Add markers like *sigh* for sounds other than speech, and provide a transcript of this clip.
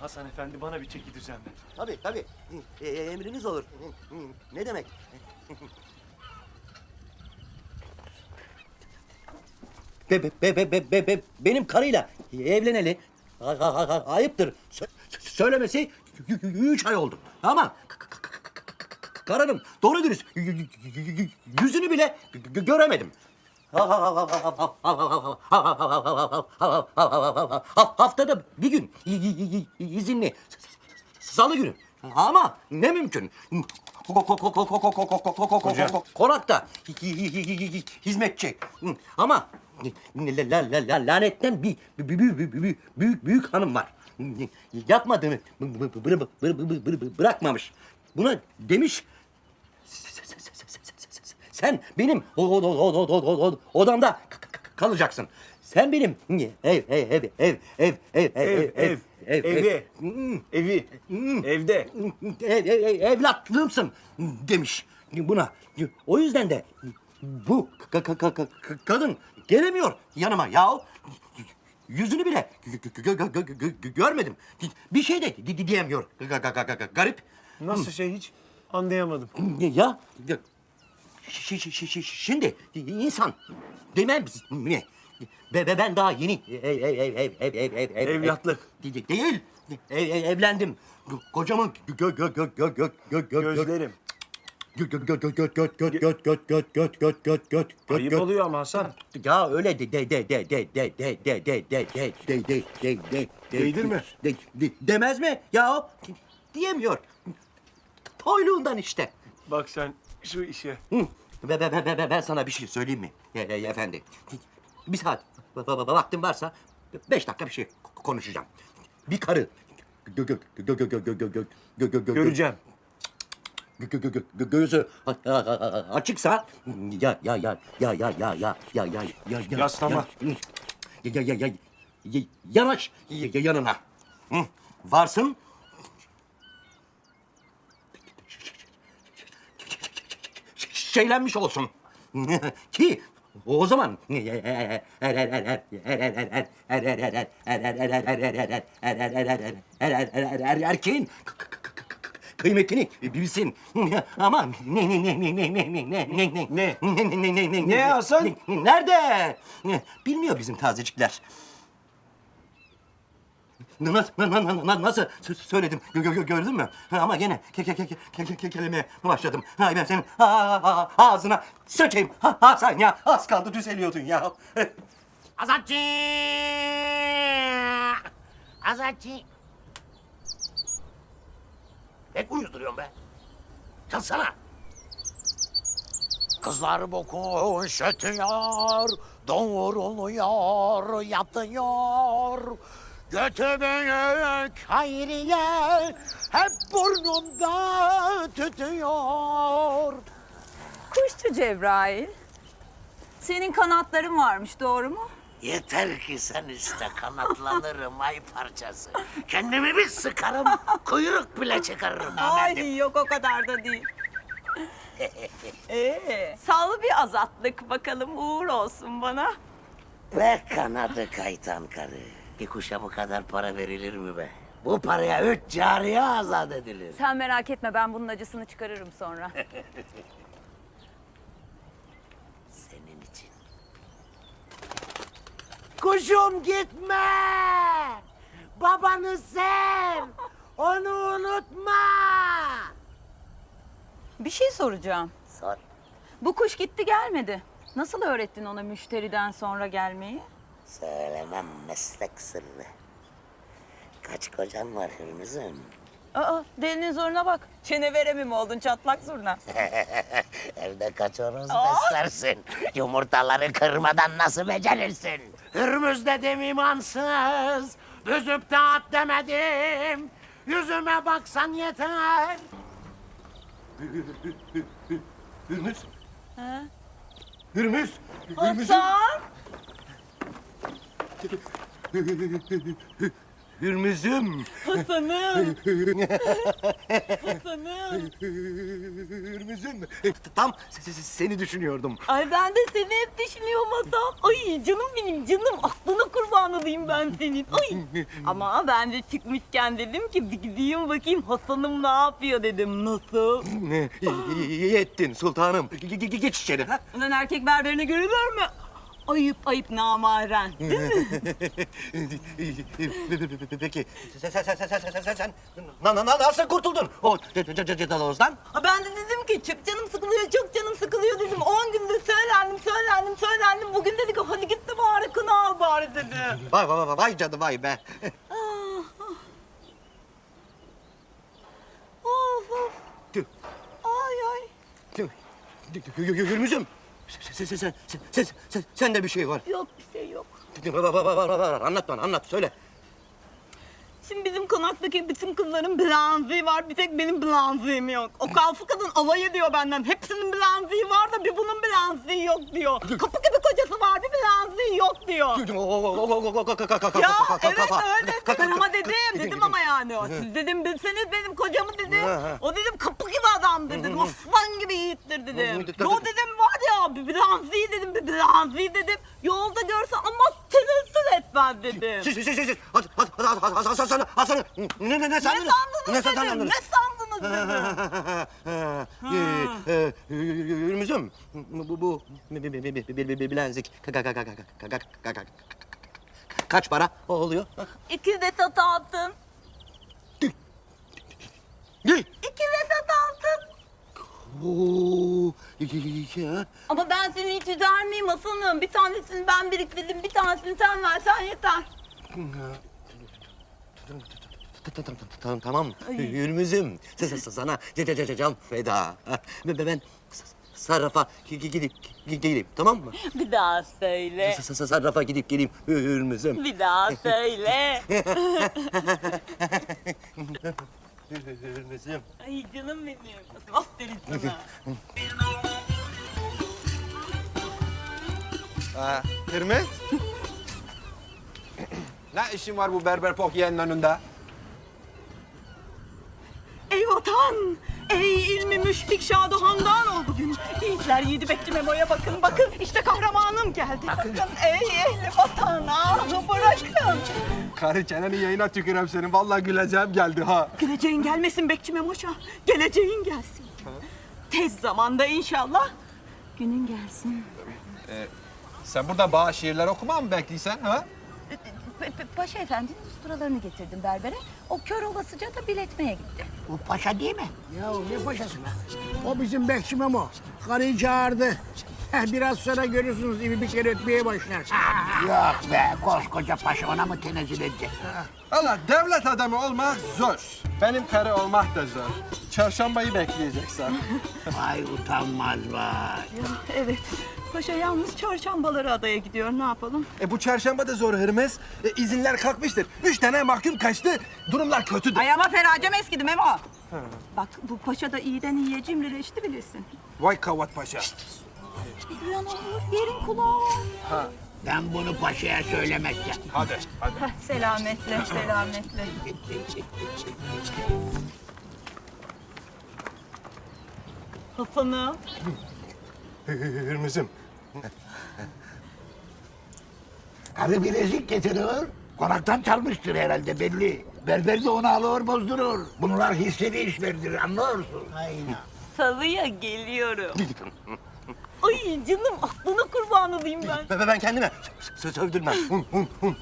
Hasan efendi bana bir çeki düzen ver. Tabii tabii. E, e, emriniz olur. Ne demek? Be, be, be, be, be, be, be- benim karıyla evleneli ayıptır. Sö- söylemesi üç ay oldu. Ama k- k- k- k- k- k- karının doğru dürüst yüzünü bile göremedim. Haftada bir gün izinli. Salı günü. Ama ne mümkün. Konakta hizmetçi. Ama lanetten bir büyük büyük hanım var. Yapmadığını bırakmamış. Buna demiş sen benim o, o, o, o, o, o, o, odamda kalacaksın. Sen benim ev ev ev ev ev ev Ev, ev, evi, Hmm, evi, hmm. evde. Ev, ev, ev- evlatlığımsın demiş buna. O yüzden de bu ka- ka- ka- ka- kadın gelemiyor yanıma yahu. Yüzünü bile gö- gö- gö- gö- gö- gö- görmedim. Bir şey de di- di- diyemiyor. Ga- ga- ga- ga- ga- Garip. Nasıl şey hiç anlayamadım. Ya, şimdi insan demez mi? Ben daha yeni ev ev ev ev ev ev ev ev Evlatlık. ev- de- değil. Ev, ev- evlendim. Kocamın gö gö gö gö gö gö gö Gözlerim. gö gö gö gö gö gö gö gö gö gö gö gö gö gö gö Ayıp oluyor ama Hasan. ya öyle de de de de de de de de de de de de de de de Değdirme. de de demez mi? Ya diyemiyor. Toyluğundan işte. Bak sen şu işe. Hı. Ve, ve, ve- ve ben sana bir şey söyleyeyim mi? E, e, efendi. Bir saat va- va- va- vaktin varsa beş dakika bir şey konuşacağım. Bir karı gö- gö- gö- gö- gö- gö- gö- gö- gö- gö- gö- Göreceğim. gö- gö- gö- gö- gözü açıksa ya ya ya ya ya ya ya ya ya ya ya Yaslama. ya ya ya ya ya- yanaş ya- ya- yanına. Varsın şeylenmiş olsun. Ki o zaman erkeğin kıymetini bilsin. Ama ne ne ne ne ne ne ne ne ne ne Ne? ne ne ne ne Ne Hasan? Nerede? Bilmiyor bizim tazecikler. Nasıl, nasıl söyledim gö gö gördün mü? Ama gene ke ke ke ke ke kelimeye başladım. Hay ben senin ağzına sökeyim. Ha, Hasan ya az kaldı düzeliyordun ya. *laughs* Azatçı! Azatçı! Pek uyuzduruyorum be. Çalsana. Kızlar bokuş ötüyor, doğruluyor, yatıyor. Götü büyük Hayriye hep burnumda tütüyor. Kuşçu Cebrail. Senin kanatların varmış doğru mu? Yeter ki sen iste kanatlanırım ay parçası. Kendimi bir sıkarım, kuyruk bile çıkarırım. Ahmet'im. Ay yok o kadar da değil. *laughs* Ee, sağlı bir azatlık bakalım uğur olsun bana. Be kanadı kaytan karı. Bir kuşa bu kadar para verilir mi be? Bu paraya üç cariye azat edilir. Sen merak etme ben bunun acısını çıkarırım sonra. *laughs* Senin için. Kuşum gitme! Babanı sev! Onu unutma! Bir şey soracağım. Sor. Bu kuş gitti gelmedi. Nasıl öğrettin ona müşteriden sonra gelmeyi? Söylemem meslek sırrı. Kaç kocan var Hürmüz'üm? Aa delinin zoruna bak. Çene veremi mi oldun çatlak zurna? *laughs* Evde kaç horoz beslersin? Yumurtaları kırmadan nasıl becerirsin? Hürmüz dedim imansız, büzüp de at demedim. Yüzüme baksan yeter. Hürmüz. Hürmüz. Hürmüz'üm. Hasan! Hürmüz'üm. Hasan'ım! Hasan'ım! Hürmüz'üm. Tam se- se- seni düşünüyordum. Ay ben de seni hep düşünüyorum Hasan. Ay canım benim canım. Aklına kurban kurbanıyım ben senin. Ay. Ama ben de çıkmışken dedim ki bir gideyim bakayım Hasan'ım ne yapıyor dedim. Nasıl? İyi ettin sultanım. Ge- ge- ge- Geç içeri. Ha? Ulan erkek berberine görülür mü? Ayıp ayıp namaren. Değil mi? *laughs* Peki sen sen sen sen sen sen sen sen na, na, na- nasıl kurtuldun o c- c- c- cadalozdan? Ha Ben de dedim ki çok canım sıkılıyor, çok canım sıkılıyor dedim. 10 gündür söylendim, söylendim, söylendim. Bugün dedik ki hadi git de bari kına al bari dedi. Vay vay vay vay cadı vay be. Of of. Tüh, Ay ay. Yürümüzüm. Sen, sen, sen, sen, sen, sen, sende bir şey var. Yok bir şey yok. Var, var, var, var, var. Anlat bana, anlat, söyle. Şimdi bizim konaktaki bütün kızların blanziği var. Bir tek benim blanziğim yok. O kalfa kadın alay ediyor benden. Hepsinin blanziği var da bir bunun blanziği yok diyor. Kapı gibi kocası var bir blanziği yok diyor. Ya evet öyle dedim ama dedim dedim ama yani. Siz dedim bilseniz benim kocamı dedim. O dedim kapı gibi adamdır dedim. Aslan gibi yiğittir dedim. Yo dedim var ya bir blanziği dedim bir blanziği dedim. Yolda görse ama tırılsız etmez dedim. Siz, siz, siz, siz. Hadi, hadi, hadi, hadi, hadi, hadi, hadi, hadi, hadi. Ne, ne, ne Ne sandınız? dedim. sandınız? Ne sandınız dedim. Yürümüzüm. Bu, bu, bilezik. Kaç para oluyor? İki de sat altın. Ne? İki de sat altın. Oo, Ama ben seni hiç üzer miyim Hasan'ım? Bir tanesini ben biriktirdim, bir tanesini sen versen yeter. Tamam, tamam. Yürümüzüm. Sana can feda. Ben sarrafa gidip geleyim, tamam mı? Bir daha söyle. Sarrafa gidip geleyim, Hürmüzüm. Bir daha söyle. *laughs* Ay canım benim. Aferin sana. Ha, Hürmüz? ne işin var bu berber pokyenin önünde? Ey vatan! Ey ilmi müşfik şaduhandan ol bugün. Yiğitler yedi bekçi memoya bakın bakın. İşte kahramanım geldi. Bakın ey ehli vatan ahı bırakın. Karı çeneni yayına tükürem senin. Vallahi güleceğim geldi ha. Geleceğin gelmesin bekçi memoşa. Geleceğin gelsin. Tez zamanda inşallah günün gelsin. Sen burada bağ şiirler okuma mı bekliysen ha? Pa- pa- Paşa efendinin usturalarını getirdim berbere. O kör olasıca da biletmeye gitti. O paşa değil mi? Ya ne paşası be? O bizim Bekçi Memo. Karıyı çağırdı. Heh, Biraz sonra görürsünüz ibi bir kere ötmeye başlar. *laughs* Yok be koskoca paşa ona mı tenezzül edecek? Allah devlet adamı olmak zor. Benim karı olmak da zor. Çarşambayı bekleyeceksin. *laughs* Vay utanmaz vay. Evet. Paşa yalnız çarşambaları adaya gidiyor. Ne yapalım? E bu çarşamba da zor Hürmüz. E, izinler kalkmıştır. Üç tane mahkum kaçtı. Durumlar kötüdür. Ay ama feracem eskidi Memo. Bak bu paşa da iyiden iyiye cimrileşti bilirsin. Vay kavat paşa. Bir duyan olur, yerin kulağı. Ben bunu paşaya söylemezsem. Hadi, hadi. Heh, selametle, selametle. Hasan'ım. Hürmüz'üm. Karı bilezik getirir. Konaktan çalmıştır herhalde belli. Berber de onu alır bozdurur. Bunlar hisseli işlerdir anlıyorsun. Aynen. Salıya geliyorum. Ay canım aklına kurban olayım ben. Ben, ben kendime söz övdürmem. Hun hun hun